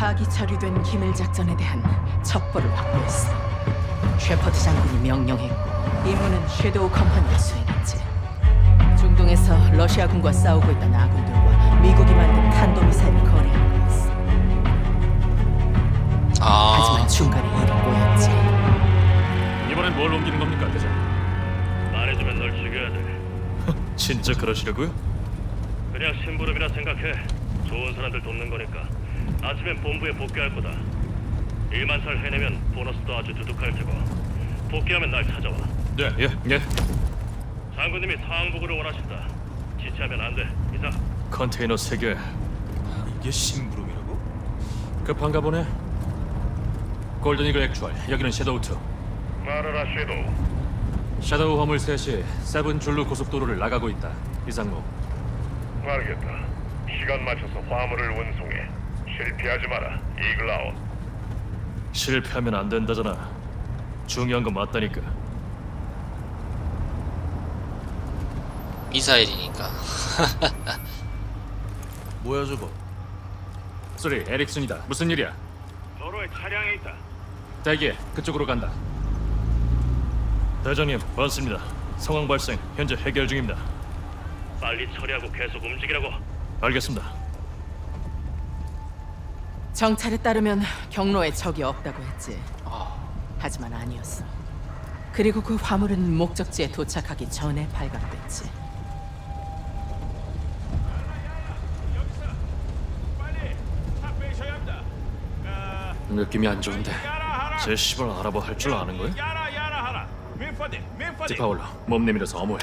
파기 처리된 기밀 작전에 대한 첩보를 확보했어. 셰퍼드 장군이 명령했고 임무는 섀도우 컴퍼니가 수행했지. 중동에서 러시아군과 싸우고 있던 아군들과 미국이 만든 탄도미사일을 거래하는 거였어. 아, 하지만 중간에 일이 꼬였지. 이번엔 뭘 옮기는 겁니까, 대장? 말해주면 널 죽여야 돼. 진짜 그러시려고요? 그냥 심부름이라 생각해. 좋은 사람들 돕는 거니까. 아침엔 본부에 복귀할 거다. 일만 살 해내면 보너스도 아주 두둑할 테고. 복귀하면 날 찾아와. 네, 예, 예. 장군님이 보고를 원하신다. 지체하면 안 돼. 이상. 컨테이너 세 개. 이게 심부름이라고? 급한가 보네. 골든 이글 액추얼. 여기는 섀도우 2. 말하라 섀도우. 섀도우 화물 셋이 세븐 줄루 고속도로를 나가고 있다. 이상무. 알겠다. 시간 맞춰서 화물을 운송해. 실패하지 마라. 이글아웃. 실패하면 안 된다잖아. 중요한 건 맞다니까. 미사일이니까. 뭐야 저거? 소리, 에릭슨이다. 무슨 일이야? 도로에 차량이 있다. 대기해. 그쪽으로 간다. 대장님, 반갑습니다. 상황 발생. 현재 해결 중입니다. 빨리 처리하고 계속 움직이라고. 알겠습니다. 정찰에 따르면 경로에 적이 없다고 했지. 아, 하지만 아니었어. 그리고 그 화물은 목적지에 도착하기 전에 발각됐지. 느낌이 안 좋은데. 제 시발 알아봐 할 줄 아는 거야? 디파울러, 몸 내밀어서 어무해.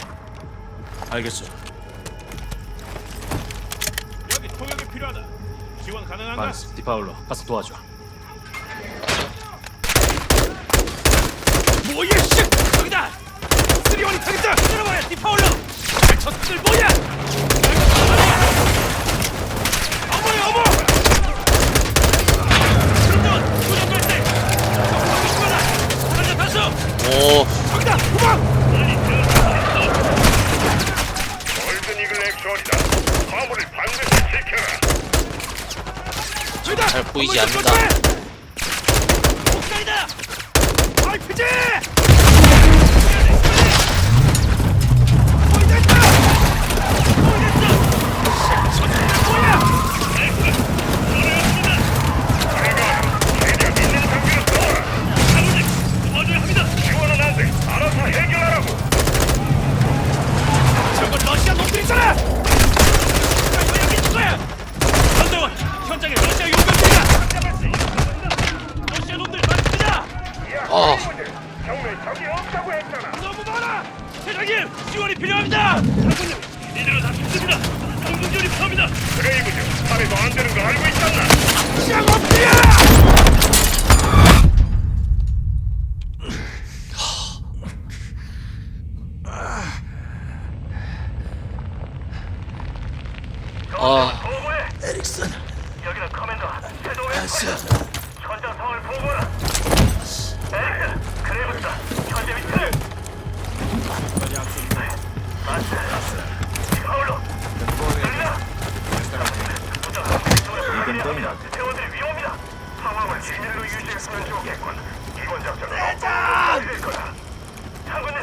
알겠어. 여기 통역이 필요하다. 지원 가능한가? 반스, 디파울러, 가서 도와줘. 뭐야 씨! 저기다! 쓰리원이 타겠다! 들어봐야 디파울러! 저들 뭐야! 어머! 때! 다수! 오, 저기다! 도망! 골든 이글 액션이다. 화물을 반드시 지켜라. 잘 보이지 않는다. 어, 경로에 적이 없다고 했잖아. 너무 많아! 대장님, 지원이 필요합니다! 장군님, 이대로 다 죽습니다. 공중전이 필요합니다. 그래 이거죠. 살해도 안 되는 거 알고 있잖아. 보고해. 에릭슨. 여기는 커맨더. 최동현. 현장 상황을 보고하라.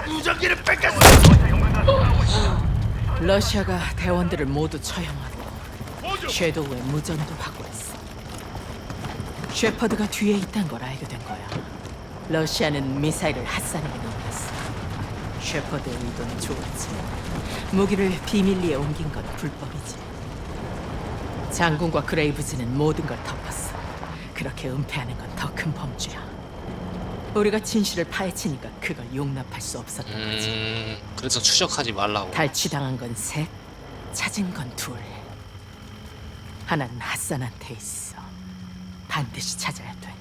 무전기를 뺏겼어! 러시아가 대원들을 모두 처형하고 섀도우의 무전도 확보했어. 셰퍼드가 뒤에 있다는 걸 알게 된 거야. 러시아는 미사일을 핫산에게 넘겼어. 셰퍼드의 의도는 좋았지. 무기를 비밀리에 옮긴 건 불법이지. 장군과 그레이브즈는 모든 걸 덮었어. 그렇게 은폐하는 건 더 큰 범죄야. 우리가 진실을 파헤치니까 그걸 용납할 수 없었던 거지. 음, 그래서 추적하지 말라고. 탈취당한 건 셋, 찾은 건 둘. 하나는 핫산한테 있어. 반드시 찾아야 돼.